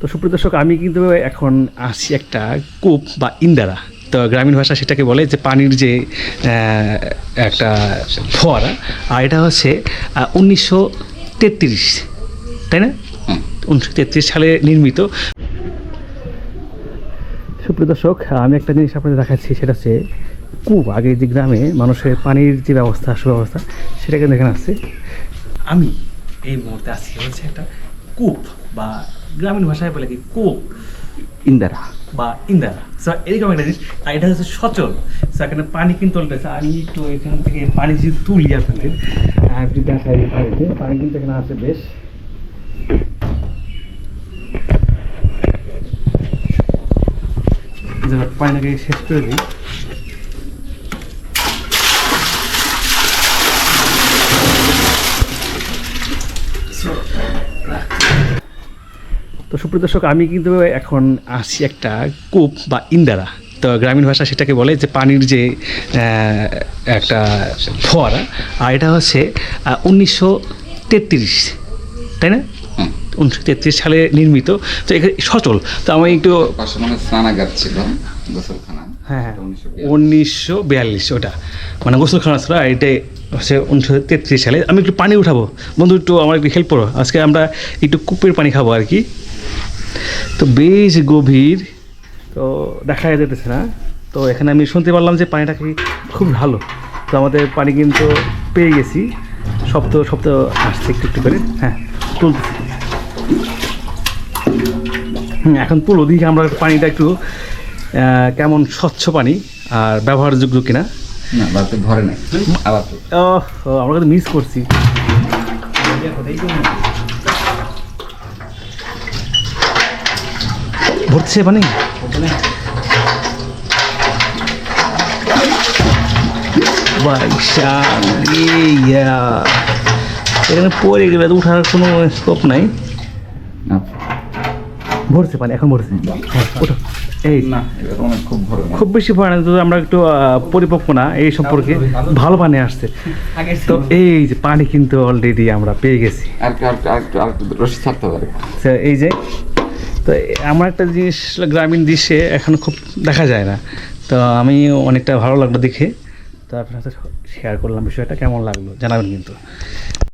তো সুপ্রিয় দর্শক, আমি কিন্তু এখন আসছি একটা কূপ বা ইন্দারা। তো গ্রামীণ ভাষা সেটাকে বলে যে পানির যে একটা ফোয়ারা, আর এটা হচ্ছে উনিশশো তেত্রিশ, তাই না? উনিশশো তেত্রিশ সালে নির্মিত। সুপ্রিয় দর্শক, আমি একটা জিনিস আপনাদের দেখাচ্ছি, সেটা হচ্ছে কূপ। আগে যে গ্রামে মানুষের পানির যে ব্যবস্থা, সুব্যবস্থা সেটাকে দেখে আসছে আমি এই মুহূর্তে আছি হচ্ছে একটা কূপ বা গ্রামীণ ভাষায় বলে কি কোক ইন্দারা। বা ইন্দারা। সো এরকম একটা জিনিস আর এটা হচ্ছে সচল। সো এখানে পানি কিন্তু উল্টেছে আমি একটু এখান থেকে পানি যদি তুলি আপনাদের একটু দেখাই পানিতে পানি কিন্তু এখানে আছে বেশ। পানিটাকে শেষ করে দিই। তো সুপ্রিয় দর্শক আমি কিন্তু এখন আসি একটা কূপ বা ইন্দারা। তো গ্রামীণ ভাষা সেটাকে বলে যে পানির যে একটা ফোয়ারা আর এটা হচ্ছে উনিশশো তেত্রিশ তাই না? উনিশশো তেত্রিশ সালে নির্মিত। তো এখানে সচল। তো আমি একটু স্নানাগার ছিল গোসলখানা। হ্যাঁ হ্যাঁ। উনিশশো বিয়াল্লিশ। ওটা। মানে গোসলখানা ছিল এটাই হচ্ছে উনিশশো তেত্রিশ সালে। আমি একটু পানি উঠাবো। বন্ধু একটু আমার একটু হেল্প করো। আজকে আমরা একটু কূপের পানি খাব আর কি। তো বেশ গভীর। তো দেখা যেতেছে না। তো এখানে আমি শুনতে পারলাম যে পানিটা কি খুব ভালো। তো আমাদের পানি কিন্তু পেয়ে গেছি। শব্দ শব্দ আসছে একটু একটু করে। হ্যাঁ তুলতেছি। হুম এখন তুলো দিকে আমরা পানিটা একটু কেমন স্বচ্ছ পানি আর ব্যবহারযোগ্য কিনা? না বাড়িতে ধরে নাই। আবার আমরা কিন্তু মিস করছি। ভরছে পানি? এখানে পড়ে গেলে উঠার কোনো স্কোপ নাই। ভরছে পানি এখন ভরছে। এই না খুব খুব বেশি পড়ে না তো আমরা একটু পরিপক্ক না এই সম্পর্কে ভালো পানি আসছে। তো এই যে পানি কিন্তু অলরেডি আমরা পেয়ে গেছি। এই যে তো আমার একটা জিনিস গ্রামীণ দৃশ্যে এখন খুব দেখা যায় না। তো আমি অনেকটা ভালো লাগল দেখে। তো আপনার সাথে শেয়ার করলাম বিষয়টা কেমন লাগল জানাবেন কিন্তু।